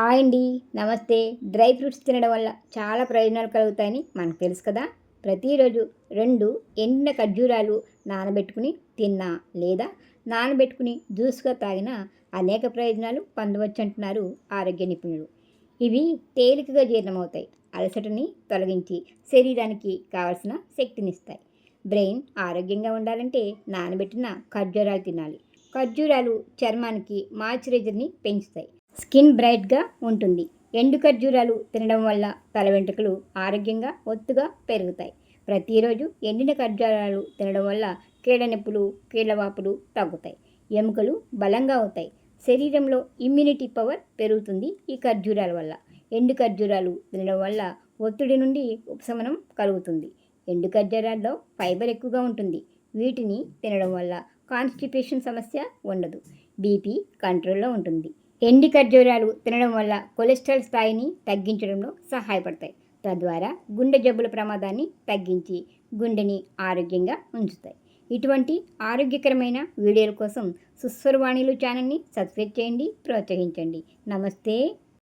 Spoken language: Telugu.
హాయ్ అండి నమస్తే. డ్రై ఫ్రూట్స్ తినడం వల్ల చాలా ప్రయోజనాలు కలుగుతాయని మనకు తెలుసు కదా. ప్రతిరోజు రెండు ఎండిన ఖర్జూరాలు నానబెట్టుకుని తిన్నా లేదా నానబెట్టుకుని జ్యూస్గా తాగినా అనేక ప్రయోజనాలు పొందవచ్చు అంటున్నారు ఆరోగ్య నిపుణులు. ఇవి తేలికగా జీర్ణమవుతాయి. అలసటని తొలగించి శరీరానికి కావలసిన శక్తినిస్తాయి. బ్రెయిన్ ఆరోగ్యంగా ఉండాలంటే నానబెట్టిన ఖర్జూరాలు తినాలి. ఖర్జూరాలు చర్మానికి మాయిశ్చరైజర్ని పెంచుతాయి. స్కిన్ బ్రైట్గా ఉంటుంది. ఎండు ఖర్జూరాలు తినడం వల్ల తల వెంట్రుకలు ఆరోగ్యంగా ఒత్తుగా పెరుగుతాయి. ప్రతిరోజు ఎండిన ఖర్జూరాలు తినడం వల్ల కీళ్ళ నొప్పులు కీళ్ళవాపులు తగ్గుతాయి. ఎముకలు బలంగా అవుతాయి. శరీరంలో ఇమ్యూనిటీ పవర్ పెరుగుతుంది ఈ ఖర్జూరాల వల్ల. ఎండు ఖర్జూరాలు తినడం వల్ల ఒత్తిడి నుండి ఉపశమనం కలుగుతుంది. ఎండు ఖర్జూరాల్లో ఫైబర్ ఎక్కువగా ఉంటుంది. వీటిని తినడం వల్ల కాన్స్టిపేషన్ సమస్య ఉండదు. బీపీ కంట్రోల్లో ఉంటుంది. ఎండి ఖర్జూరాలు తినడం వల్ల కొలెస్ట్రాల్ స్థాయిని తగ్గించడంలో సహాయపడతాయి. తద్వారా గుండె జబ్బుల ప్రమాదాన్ని తగ్గించి గుండెని ఆరోగ్యంగా ఉంచుతాయి. ఇటువంటి ఆరోగ్యకరమైన వీడియోల కోసం సుస్వరవాణిలు ఛానల్ని సబ్స్క్రైబ్ చేయండి ప్రోత్సహించండి. నమస్తే.